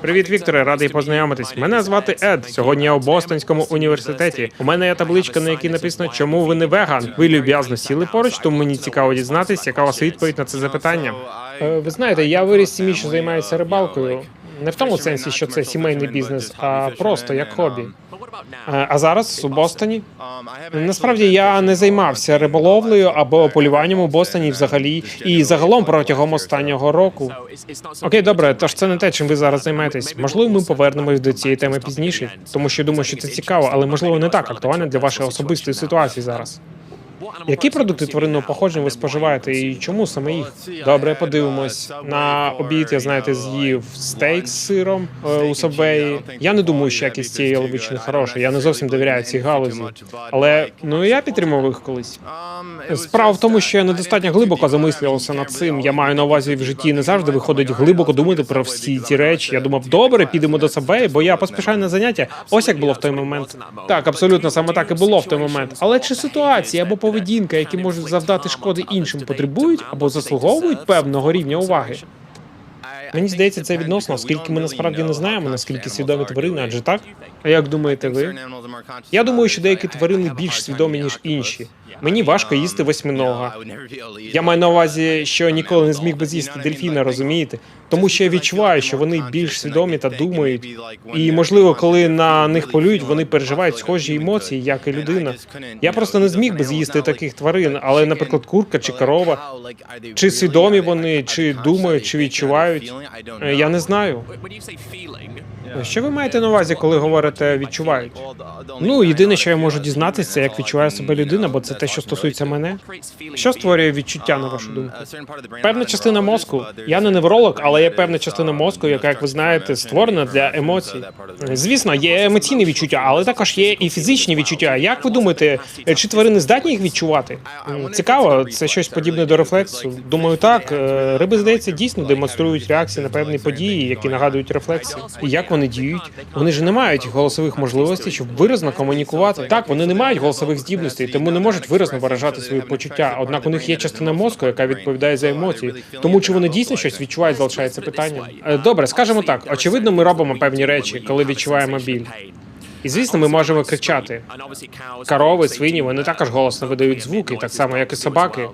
Привіт, Вікторе, радий познайомитись. Мене звати Ед. Сьогодні я у Бостонському університеті. У мене є табличка, на якій написано, чому ви не веган. Ви люб'язно сіли поруч, тому мені цікаво дізнатись, яка у вас відповідь на це запитання. Е, Ви знаєте, я виріс в сім'ї, що займається рибалкою. Не в тому сенсі, що це сімейний бізнес, а просто як хобі. Е, А зараз у Бостоні насправді я не займався риболовлею або полюванням у Бостоні взагалі, і загалом протягом останнього року. Окей, добре, тож це не те, чим ви зараз займаєтесь. Можливо, ми повернемось до цієї теми пізніше, тому що думаю, що це цікаво, але можливо не так актуально для вашої особистої ситуації зараз. Які продукти тваринного походження ви споживаєте і чому саме їх? Добре, подивимось. На обід я знаєте, з'їв стейк з сиром е, у Сабвеї. Я не думаю, що якість цієї яловичини хороша. Я не зовсім довіряю цій галузі. Але ну я підтримував їх колись. Справа в тому, що я недостатньо глибоко замислювався над цим. Я маю на увазі в житті не завжди виходить глибоко думати про всі ці речі. Я думав, добре, підемо до Сабвеї, бо я поспішаю на заняття. Ось як було в той момент. Так, абсолютно саме так і було в той момент. Але чи ситуація або поведінка, які можуть завдати шкоди іншим, потребують або заслуговують певного рівня уваги? Мені здається, це відносно, оскільки ми насправді не знаємо, наскільки свідомі тварини, адже так? А як думаєте ви? Я думаю, що деякі тварини більш свідомі ніж інші. Мені важко їсти восьминога. Я маю на увазі, що ніколи не зміг би з'їсти дельфіна, розумієте? Тому що я відчуваю, що вони більш свідомі та думають. І можливо, коли на них полюють, вони переживають схожі емоції, як і людина. Я просто не зміг би з'їсти таких тварин, але, наприклад, курка чи корова. Чи свідомі вони, чи думають, чи відчувають? Е, Я не знаю. Що ви маєте на увазі, коли говорите відчувають? Ну, єдине, що я можу дізнатися, як відчуває себе людина, бо це те, що стосується мене. Що створює відчуття, на вашу думку? Певна частина мозку. Я не невролог, але є певна частина мозку, яка, як ви знаєте, створена для емоцій. Звісно, є емоційні відчуття, але також є і фізичні відчуття. Як ви думаєте, чи тварини здатні їх відчувати? Цікаво, це щось подібне до рефлексу. Думаю, так. Е, Риби, здається, дійсно демонструють реакції на певні події, які нагадують рефлексію. І вони діють? Вони ж не мають голосових можливостей, щоб виразно комунікувати. Так, вони не мають голосових здібностей, тому не можуть виразно виражати свої почуття. Однак у них є частина мозку, яка відповідає за емоції. Тому чи вони дійсно щось відчувають, залишається питання. Е, Добре, скажемо так. Очевидно, ми робимо певні речі, коли відчуваємо біль. І звісно, ми можемо кричати. Корови, свині, вони також голосно видають звуки, так само як і собаки.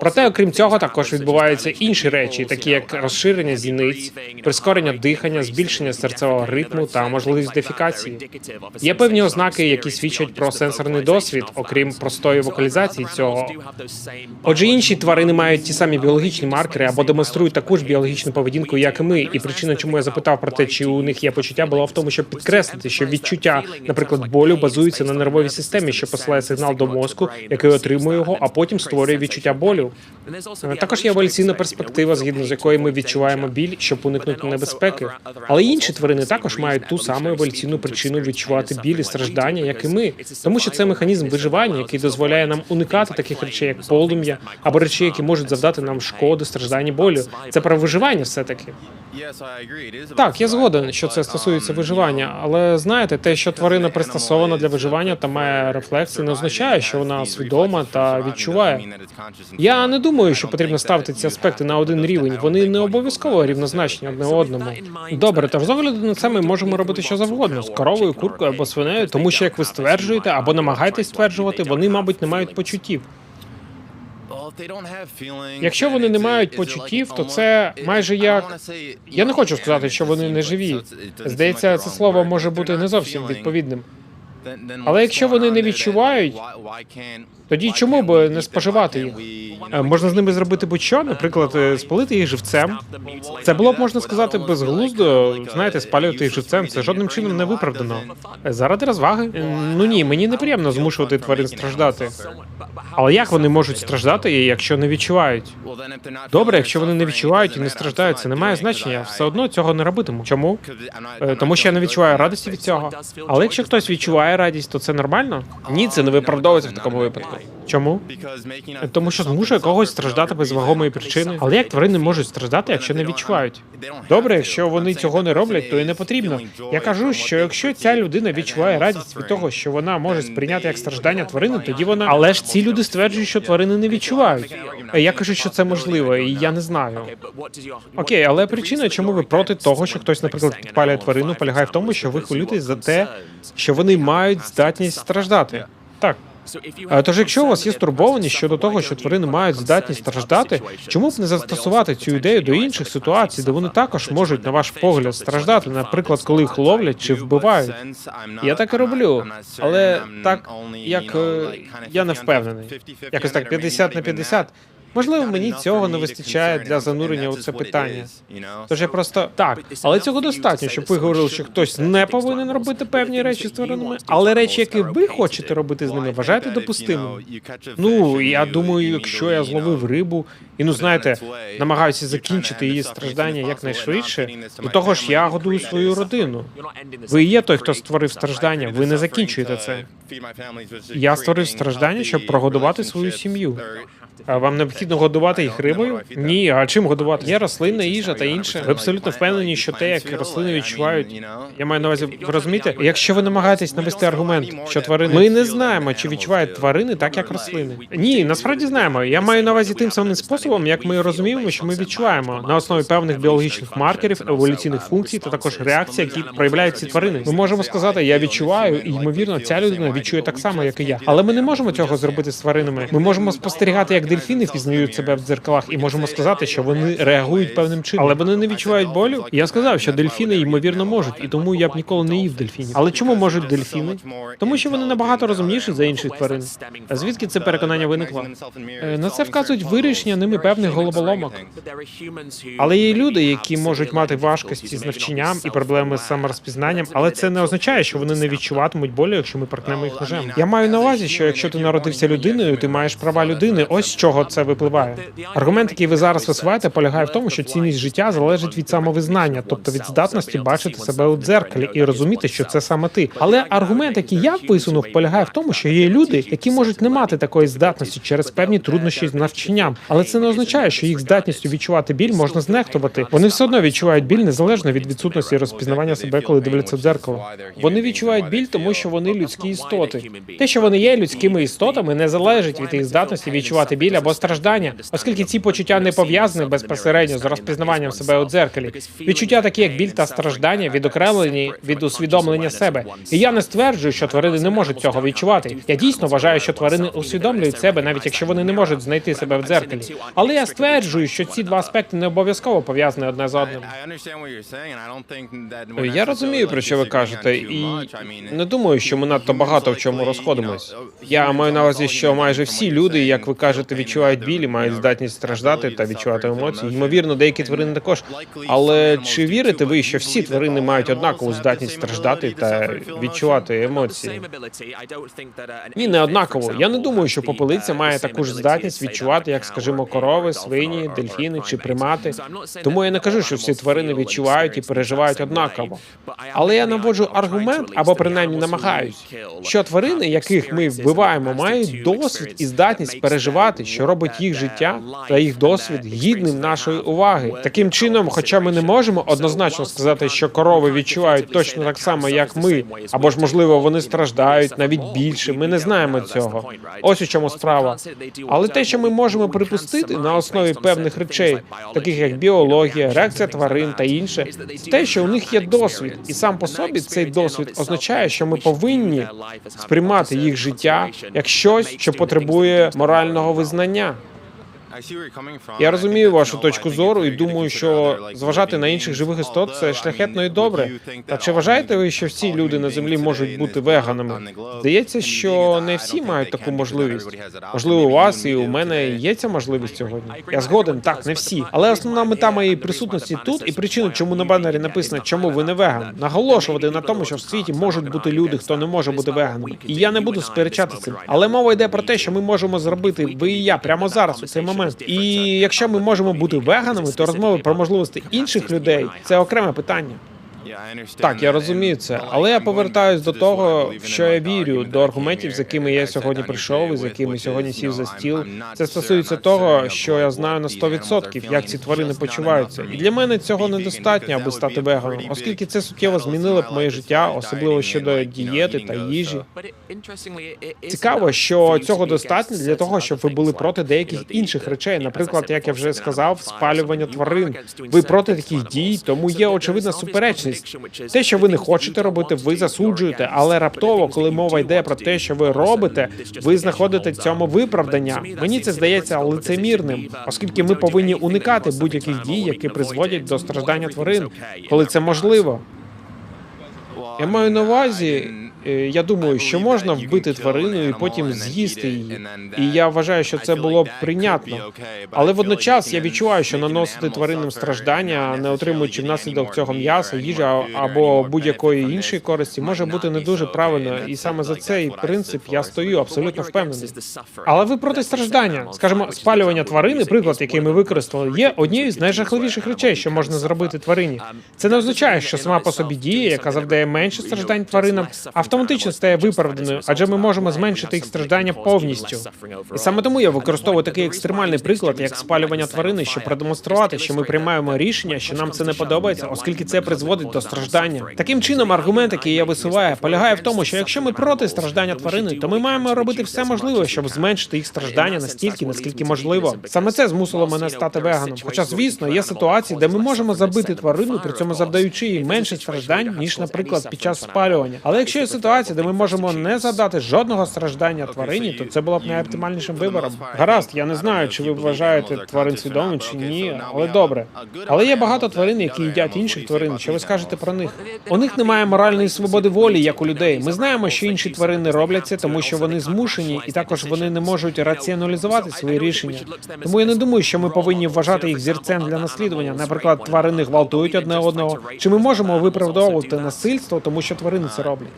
Проте, окрім цього, також відбуваються інші речі, такі як розширення зіниць, прискорення дихання, збільшення серцевого ритму та можливість дефікації. Є певні ознаки, які свідчать про сенсорний досвід, окрім простої вокалізації цього. Отже, інші тварини мають ті самі біологічні маркери або демонструють таку ж біологічну поведінку, як і ми. І причина, чому я запитав про те, чи у них є почуття, була в тому, щоб підкреслити, що відчуття, наприклад, болю базується на нервовій системі, що посилає сигнал до мозку, який отримує його, а потім створює відчуття болю. Е, Також є еволюційна перспектива, згідно з якою ми відчуваємо біль, щоб уникнути небезпеки. Але інші тварини також мають ту саму еволюційну причину відчувати біль і страждання, як і ми, тому що це механізм виживання, який дозволяє нам уникати таких речей, як полум'я, або речей, які можуть завдати нам шкоди, страждання, болю. Це про виживання, все таки. Так, я згоден, що це стосується виживання, але знаєте, те, що тварина пристосована для виживання та має рефлекси, не означає, що вона свідома та відчуває. Я не думаю, що потрібно ставити ці аспекти на один рівень. Вони не обов'язково рівнозначні одне одному. Добре, тож з огляду на це ми можемо робити що завгодно. з коровою, куркою або свинею, тому що як ви стверджуєте або намагаєтесь стверджувати, вони, мабуть, не мають почуттів. Якщо вони не мають почуттів, то це майже як Я не хочу сказати, що вони не живі. Здається, це слово може бути не зовсім відповідним. Але якщо вони не відчувають, Тоді чому б не споживати їх? Е, Можна з ними зробити будь-що, наприклад, е, спалити їх живцем. Це було б можна сказати безглуздо. Знаєте, спалювати їх живцем це жодним чином не виправдано. Е, Заради розваги. Ну ні, мені неприємно змушувати тварин страждати. Але як вони можуть страждати, якщо не відчувають? Добре, якщо вони не відчувають і не страждають, це не має значення. Все одно цього не робитиму. Чому? Тому що я не відчуваю радості від цього. Але якщо хтось відчуває радість, то це нормально? Ні, це не виправдовується в такому випадку. Чому? Тому що змушує когось страждати без вагомої причини. Але як тварини можуть страждати, якщо не відчувають? Добре, якщо вони цього не роблять, то і не потрібно. Я кажу, що якщо ця людина відчуває радість від того, що вона може сприйняти як страждання тварини, тоді вона. Але ж ці люди стверджують, що тварини не відчувають. Е, Я кажу, що це можливо, і я не знаю. Окей, але причина, чому ви проти того, що хтось, наприклад, підпалює тварину, полягає в тому, що ви хвилюєтесь за те, що вони мають здатність страждати. Так. А тож, якщо у вас є стурбованість щодо того, що тварини мають здатність страждати, чому б не застосувати цю ідею до інших ситуацій, де вони також можуть, на ваш погляд, страждати, наприклад, коли їх ловлять чи вбивають? Я так і роблю, але так, як е, я не впевнений. Якось так 50 на 50. Можливо, мені цього не вистачає для занурення у це питання. Тож я просто так, але цього достатньо, щоб ви говорили, що хтось не повинен робити певні речі з тваринами, але речі, які ви хочете робити з ними, вважаєте допустимими. Ну я думаю, якщо я зловив рибу і ну знаєте, намагаюся закінчити її страждання якнайшвидше, до того ж я годую свою родину. Ви є той, хто створив страждання. Ви не закінчуєте це. Я створив страждання, щоб прогодувати свою сім'ю. А вам необхідно годувати їх рибою? Ні, а чим годувати? Є рослинна їжа та інше. Ви абсолютно впевнені, що те, як рослини відчувають. Я маю на увазі, ви розумієте? Якщо ви намагаєтесь навести аргумент, що тварини ми не знаємо, чи відчувають тварини так, як рослини. Ні, насправді знаємо. Я маю на увазі тим самим способом, як ми розуміємо, що ми відчуваємо на основі певних біологічних маркерів, еволюційних функцій та також реакцій, які проявляють ці тварини. Ми можемо сказати, я відчуваю, і ймовірно, ця людина відчує так само, як і я. Але ми не можемо цього зробити з тваринами. Ми можемо спостерігати, як дельфіни впізнають себе в дзеркалах, і можемо сказати, що вони реагують певним чином. Але вони не відчувають болю. Я сказав, що дельфіни ймовірно можуть, і тому я б ніколи не їв дельфінів. Але чому можуть дельфіни? Тому що вони набагато розумніші за інших тварин. А звідки це переконання виникло? Е, На це вказують вирішення ними певних головоломок. Але є люди, які можуть мати важкості з навчанням і проблеми з саморозпізнанням, але це не означає, що вони не відчуватимуть болю, якщо ми проткнемо їх. Я маю на увазі, що якщо ти народився людиною, ти маєш права людини. Ось з чого це випливає. Аргумент, який ви зараз висуваєте, полягає в тому, що цінність життя залежить від самовизнання, тобто від здатності бачити себе у дзеркалі і розуміти, що це саме ти. Але аргумент, який я висунув, полягає в тому, що є люди, які можуть не мати такої здатності через певні труднощі з навчанням, але це не означає, що їх здатністю відчувати біль можна знехтувати. Вони все одно відчувають біль незалежно від відсутності розпізнавання себе, коли дивляться в дзеркало. Вони відчувають біль, тому що вони людські істоти. Те, що вони є людськими істотами, не залежить від їх здатності відчувати біль або страждання, оскільки ці почуття не пов'язані безпосередньо з розпізнаванням себе у дзеркалі. Відчуття такі, як біль та страждання, відокремлені від усвідомлення себе. І я не стверджую, що тварини не можуть цього відчувати. Я дійсно вважаю, що тварини усвідомлюють себе, навіть якщо вони не можуть знайти себе в дзеркалі. Але я стверджую, що ці два аспекти не обов'язково пов'язані одне з одним. Я розумію, про що ви кажете, і не думаю, що ми надто багато в чому розходимось. Я маю на увазі, що майже всі люди, як ви кажете, відчувають білі, мають здатність страждати та відчувати емоції. Ймовірно, деякі тварини також. Але чи вірите ви, що всі тварини мають однакову здатність страждати та відчувати емоції? Ні, не однаково. Я не думаю, що попелиця має таку ж здатність відчувати, як, скажімо, корови, свині, дельфіни чи примати. Тому я не кажу, що всі тварини відчувають і переживають однаково. Але я наводжу аргумент, або принаймні намагаюсь, що тварини, яких ми вбиваємо, мають досвід і здатність переживати, що робить їх життя та їх досвід гідним нашої уваги. Таким чином, хоча ми не можемо однозначно сказати, що корови відчувають точно так само, як ми, або ж можливо вони страждають навіть більше. Ми не знаємо цього. Ось у чому справа. Але те, що ми можемо припустити на основі певних речей, таких як біологія, реакція тварин та інше, те, що у них є досвід, і сам по собі цей досвід означає, що ми повинні сприймати їх життя як щось, що потребує морального визнання. Я розумію вашу точку зору і думаю, що зважати на інших живих істот це шляхетно і добре. Та чи вважаєте ви, що всі люди на землі можуть бути веганами? Здається, що не всі мають таку можливість. Можливо, у вас і у мене є ця можливість сьогодні. Я згоден, так, не всі. Але основна мета моєї присутності тут і причина, чому на банері написано, чому ви не веган, наголошувати на тому, що в світі можуть бути люди, хто не може бути веганами. І я не буду сперечати цим. Але мова йде про те, що ми можемо зробити ви і я прямо зараз у цей момент. І якщо ми можемо бути веганами, то розмови про можливості інших людей це окреме питання. Так, я розумію це, але я повертаюсь до того, в що я вірю, до аргументів, з якими я сьогодні прийшов і з якими сьогодні сів за стіл. Це стосується того, що я знаю на 100%, як ці тварини почуваються. І для мене цього недостатньо, аби стати веганом, оскільки це суттєво змінило б моє життя, особливо щодо дієти та їжі. Цікаво, що цього достатньо для того, щоб ви були проти деяких інших речей. Наприклад, як я вже сказав, спалювання тварин. Ви проти таких дій, тому є очевидна суперечність. Те, що ви не хочете робити, ви засуджуєте, але раптово, коли мова йде про те, що ви робите, ви знаходите цьому виправдання. Мені це здається лицемірним, оскільки ми повинні уникати будь-яких дій, які призводять до страждання тварин, коли це можливо. Я маю на увазі, я думаю, що можна вбити тварину і потім з'їсти її. І я вважаю, що це було б прийнятно. Але водночас я відчуваю, що наносити тваринам страждання, не отримуючи внаслідок цього м'яса, їжі або будь-якої іншої користі, може бути не дуже правильно. І саме за цей принцип я стою абсолютно впевнений. Але ви проти страждання, скажімо, спалювання тварини, приклад, який ми використали, є однією з найжахливіших речей, що можна зробити тварині. Це не означає, що сама по собі дія, яка завдає менше страждань тваринам, автоматично стає виправданою, адже ми можемо зменшити їх страждання повністю. І саме тому я використовую такий екстремальний приклад, як спалювання тварини, щоб продемонструвати, що ми приймаємо рішення, що нам це не подобається, оскільки це призводить до страждання. Таким чином, аргумент, який я висуваю, полягає в тому, що якщо ми проти страждання тварини, то ми маємо робити все можливе, щоб зменшити їх страждання настільки, наскільки можливо. Саме це змусило мене стати веганом. Хоча, звісно, є ситуації, де ми можемо забити тварину, при цьому завдаючи їй менше страждань, ніж, наприклад, під час спалювання. Але якщо є ситуація, де ми можемо не задати жодного страждання тварині, то це було б найоптимальнішим вибором. Гаразд, я не знаю, чи ви вважаєте тварин свідомим чи ні, але добре. Але є багато тварин, які їдять інших тварин. Що ви скажете про них? У них немає моральної свободи волі, як у людей. Ми знаємо, що інші тварини роблять це, тому що вони змушені, і також вони не можуть раціоналізувати свої рішення. Тому я не думаю, що ми повинні вважати їх зірцем для наслідування. Наприклад, тварини гвалтують одне одного. Чи ми можемо виправдовувати насильство, тому що тварини це роблять?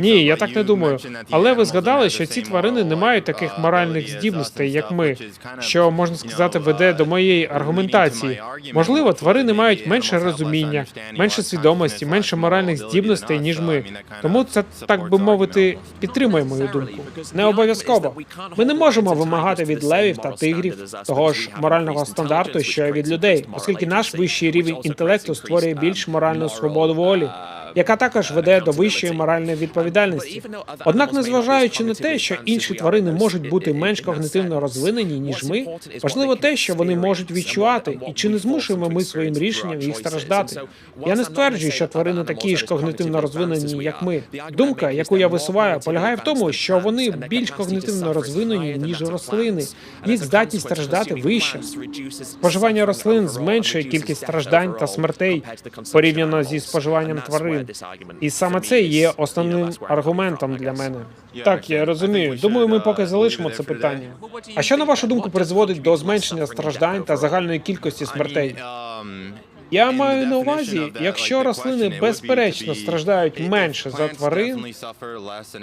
Ні, я так не думаю. Але ви згадали, що ці тварини не мають таких моральних здібностей, як ми, що можна сказати веде до моєї аргументації. Можливо, тварини мають менше розуміння, менше свідомості, менше моральних здібностей ніж ми. Тому це так би мовити підтримує мою думку. Не обов'язково. Ми не можемо вимагати від левів та тигрів того ж морального стандарту, що й від людей, оскільки наш вищий рівень інтелекту створює більш моральну свободу волі. Яка також веде до вищої моральної відповідальності. Однак, незважаючи на те, що інші тварини можуть бути менш когнитивно розвинені ніж ми, важливо те, що вони можуть відчувати, і чи не змушуємо ми своїм рішенням їх страждати. Я не стверджую, що тварини такі ж когнитивно розвинені, як ми. Думка, яку я висуваю, полягає в тому, що вони більш когнитивно розвинені ніж рослини. Їх здатність страждати вища. Споживання рослин зменшує кількість страждань та смертей порівняно зі споживанням тварин. І саме це є основним аргументом для мене. Так, я розумію. Думаю, ми поки залишимо це питання. А що на вашу думку призводить до зменшення страждань та загальної кількості смертей? Я маю на увазі, якщо рослини безперечно страждають менше за тварин,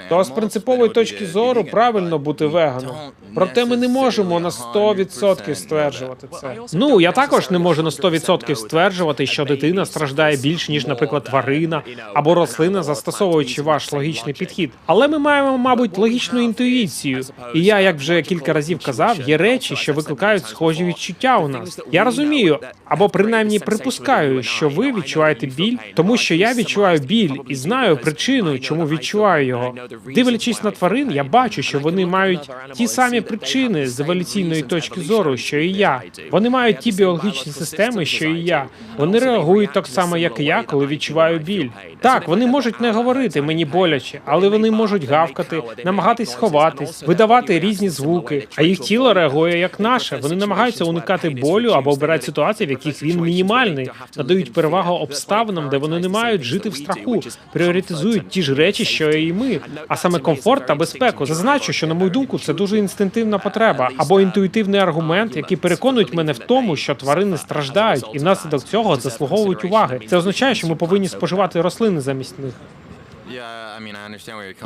то з принципової точки зору правильно бути веганом. Проте ми не можемо на 100% стверджувати це. Ну я також не можу на 100% стверджувати, що дитина страждає більш ніж, наприклад, тварина або рослина, застосовуючи ваш логічний підхід. Але ми маємо, мабуть, логічну інтуїцію. І я, як вже кілька разів казав, є речі, що викликають схожі відчуття у нас. Я розумію, або принаймні припускаю, що ви відчуваєте біль, тому що я відчуваю біль і знаю причину, чому відчуваю його. Дивлячись на тварин, я бачу, що вони мають ті самі причини з еволюційної точки зору, що і я. Вони мають ті біологічні системи, що і я. Вони реагують так само, як і я, коли відчуваю біль. Так, вони можуть не говорити мені боляче, але вони можуть гавкати, намагатись сховатись, видавати різні звуки. А їх тіло реагує як наше. Вони намагаються уникати болю або обирати ситуації, в яких він мінімальний, надають перевагу обставинам, де вони не мають жити в страху, пріоритизують ті ж речі, що і ми, а саме комфорт та безпеку. Зазначу, що на мою думку, це дуже інстинктивна потреба або інтуїтивний аргумент, який переконують мене в тому, що тварини страждають і внаслідок цього заслуговують уваги. Це означає, що ми повинні споживати рослини замість них.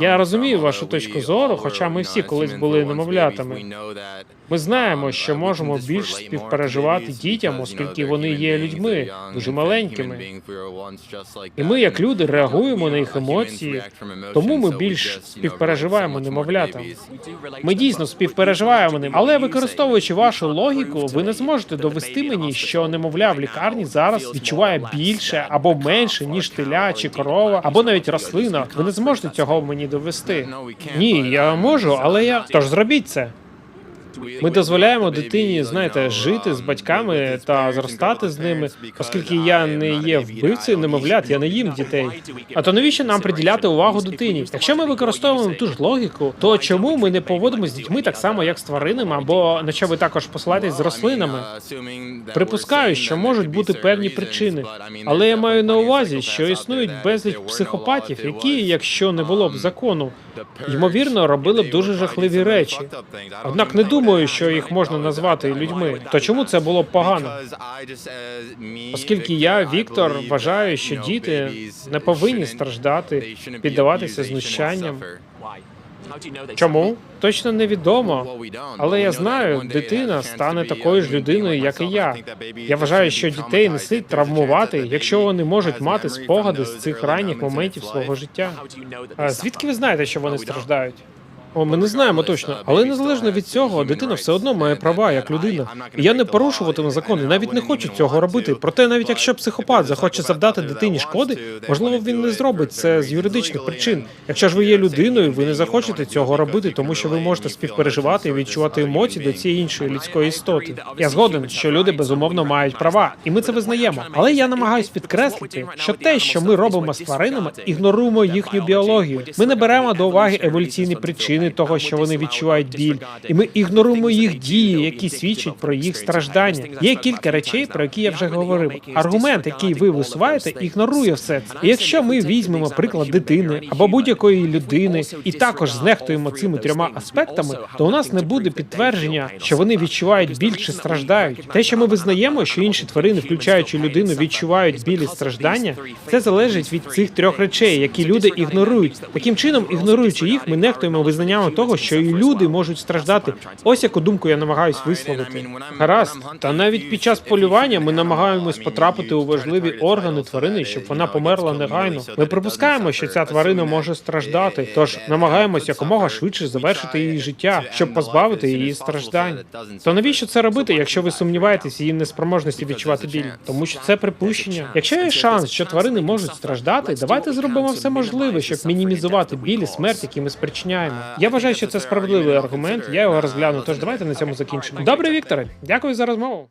Я розумію вашу точку зору, хоча ми всі колись були немовлятами. Ми знаємо, що можемо більш співпереживати дітям, оскільки вони є людьми, дуже маленькими. І ми, як люди, реагуємо на їх емоції, тому ми більш співпереживаємо немовлятам. Ми дійсно співпереживаємо ним, але використовуючи вашу логіку, ви не зможете довести мені, що немовля в лікарні зараз відчуває більше або менше, ніж теля чи корова, або навіть рослина. Ви не зможете цього мені довести. Ні, я можу, але я тож зробіть це. Ми дозволяємо дитині, знаєте, жити з батьками та зростати з ними, оскільки я не є вбивцею немовлят, я не їм дітей. А то навіщо нам приділяти увагу дитині? Якщо ми використовуємо ту ж логіку, то чому ми не поводимо з дітьми так само, як з тваринами, або на що ви також посилаєтесь з рослинами? Припускаю, що можуть бути певні причини, але я маю на увазі, що існують безліч психопатів, які, якщо не було б закону, ймовірно, робили б дуже жахливі речі. Однак не думаю, що їх можна назвати людьми. То чому це було б погано? Оскільки я, Віктор, вважаю, що діти не повинні страждати, піддаватися знущанням. Чому? Точно невідомо. Але я знаю, дитина стане такою ж людиною, як і я. Я вважаю, що дітей не слід травмувати, якщо вони можуть мати спогади з цих ранніх моментів свого життя. А звідки ви знаєте, що вони страждають? О, ми не знаємо точно, але незалежно від цього, дитина все одно має права як людина. І я не порушуватиму закон, і навіть не хочу цього робити. Проте, навіть якщо психопат захоче завдати дитині шкоди, можливо, він не зробить це з юридичних причин. Якщо ж ви є людиною, ви не захочете цього робити, тому що ви можете співпереживати і відчувати емоції до цієї іншої людської істоти. Я згоден, що люди безумовно мають права, і ми це визнаємо. Але я намагаюсь підкреслити, що те, що ми робимо з тваринами, ігноруємо їхню біологію. Ми не беремо до уваги еволюційні причини того, що вони відчувають біль, і ми ігноруємо їх дії, які свідчать про їх страждання. Є кілька речей, про які я вже говорив. Аргумент, який ви висуваєте, ігнорує все це. І якщо ми візьмемо приклад дитини або будь-якої людини, і також знехтуємо цими трьома аспектами, то у нас не буде підтвердження, що вони відчувають біль чи страждають. Те, що ми визнаємо, що інші тварини, включаючи людину, відчувають біль і страждання, це залежить від цих трьох речей, які люди ігнорують. Таким чином, ігноруючи їх, ми нехтуємо визнанням того, що і люди можуть страждати. Ось яку думку я намагаюсь висловити. Гаразд, та навіть під час полювання ми намагаємось потрапити у важливі органи тварини, щоб вона померла негайно. Ми припускаємо, що ця тварина може страждати, тож намагаємось якомога швидше завершити її життя, щоб позбавити її страждань. То навіщо це робити, якщо ви сумніваєтесь її неспроможності відчувати біль? Тому що це припущення. Якщо є шанс, що тварини можуть страждати, давайте зробимо все можливе, щоб мінімізувати біль і смерть, які ми спричиняємо. Я вважаю, що це справедливий аргумент. Я його розгляну. Тож давайте на цьому закінчимо. Добре, Вікторе, дякую за розмову.